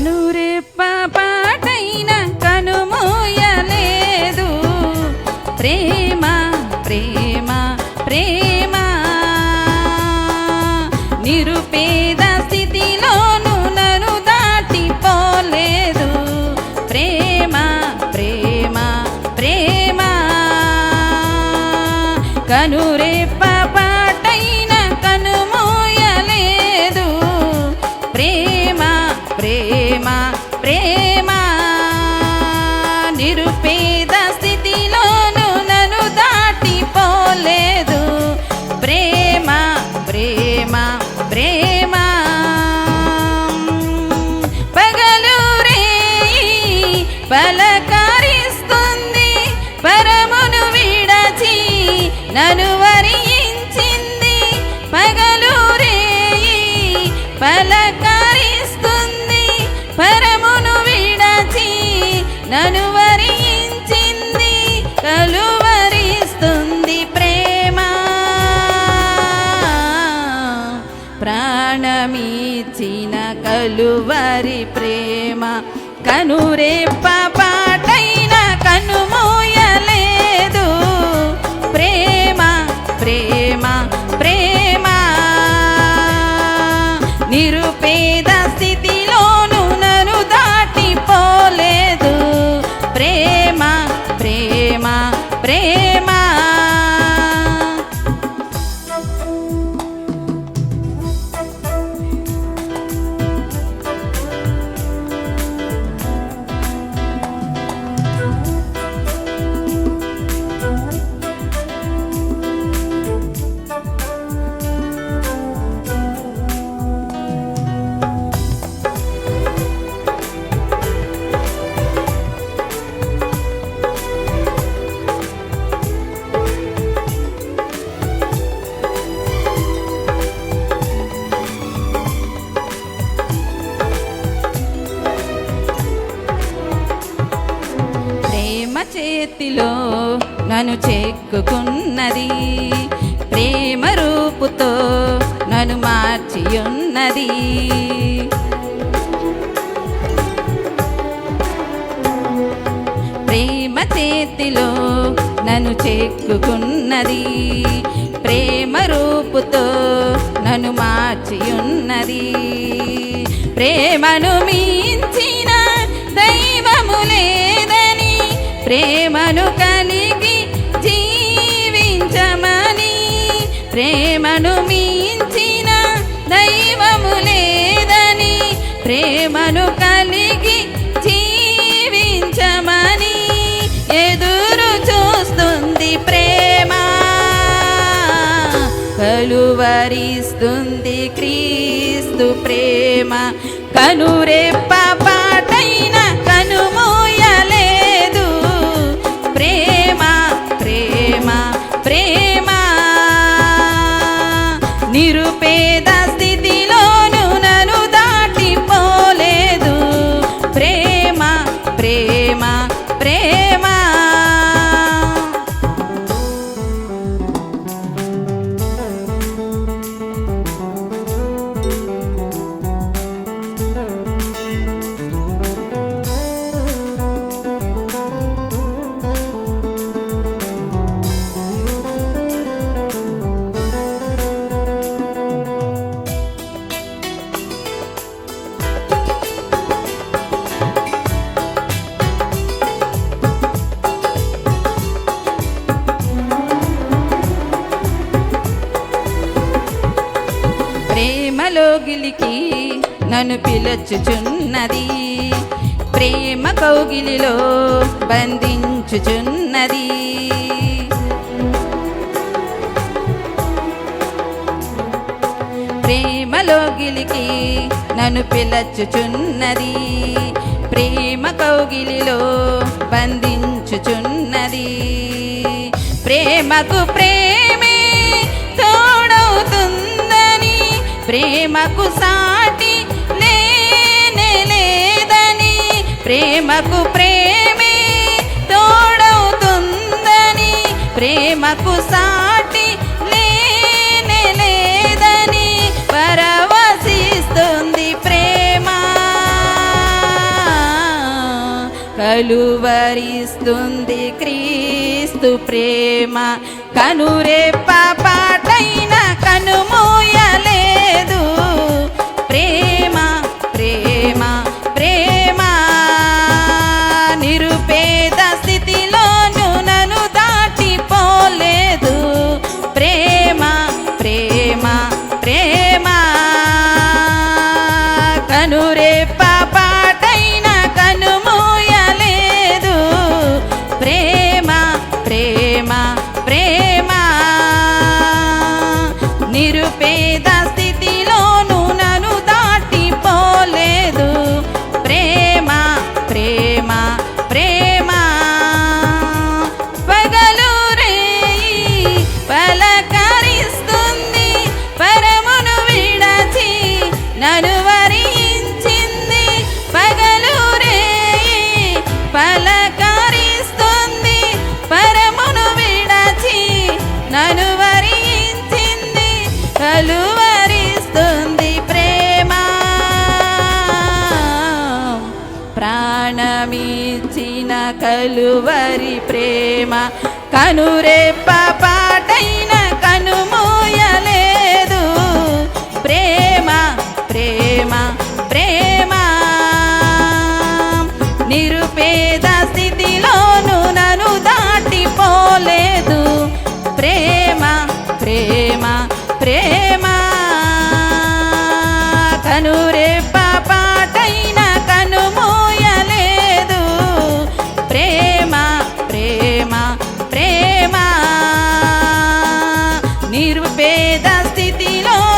కనురెప్ప పాటైన కనుమూయలేదు. ప్రేమ ప్రేమ ప్రేమ. నిరుపేద స్థితిలో కలువరి ప్రేమ. కనురేప్ప చేతిలో నన్ను చెక్కుకున్నది. ప్రేమ రూపుతో నన్ను మార్చి ఉన్నది ప్రేమ చేతిలో నన్ను చెక్కుకున్నది. ప్రేమ రూపుతో నన్ను మార్చి ఉన్నది ప్రేమను మీ ప్రేమను కలిగి జీవించమని ప్రేమను మించిన దైవము లేదని ప్రేమను కలిగి జీవించమని ఎదురు చూస్తుంది ప్రేమ. కలువరిస్తుంది క్రీస్తు ప్రేమ. కనురెప్ప కౌగిలికి నన్ను పిలచుచున్నది. ప్రేమ కౌగిలిలో బంధించుచున్నది. ప్రేమలోగిలికి నన్ను పిలచుచున్నది. ప్రేమ కౌగిలిలో బంధించుచున్నది. ప్రేమకు ప్రేమ ప్రేమకు సాటి నేనే లేదని ప్రేమకు ప్రేమే తోడవుతుందని ప్రేమకు సాటి నేనే లేదని పరవశిస్తుంది ప్రేమ. కలువరిస్తుంది క్రీస్తు ప్రేమ. కనురే పాపాటైన కనుమో మీచిన కలువరి ప్రేమ. కనురెప్ప పాటైన కనుమూయలేదు ప్రేమ ప్రేమ ప్రేమ. నిరుపేద స్థితిలోను నన్ను దాటిపోలేదు. ప్రేమ ప్రేమ ప్రేమ. కనురే স্থিতি লো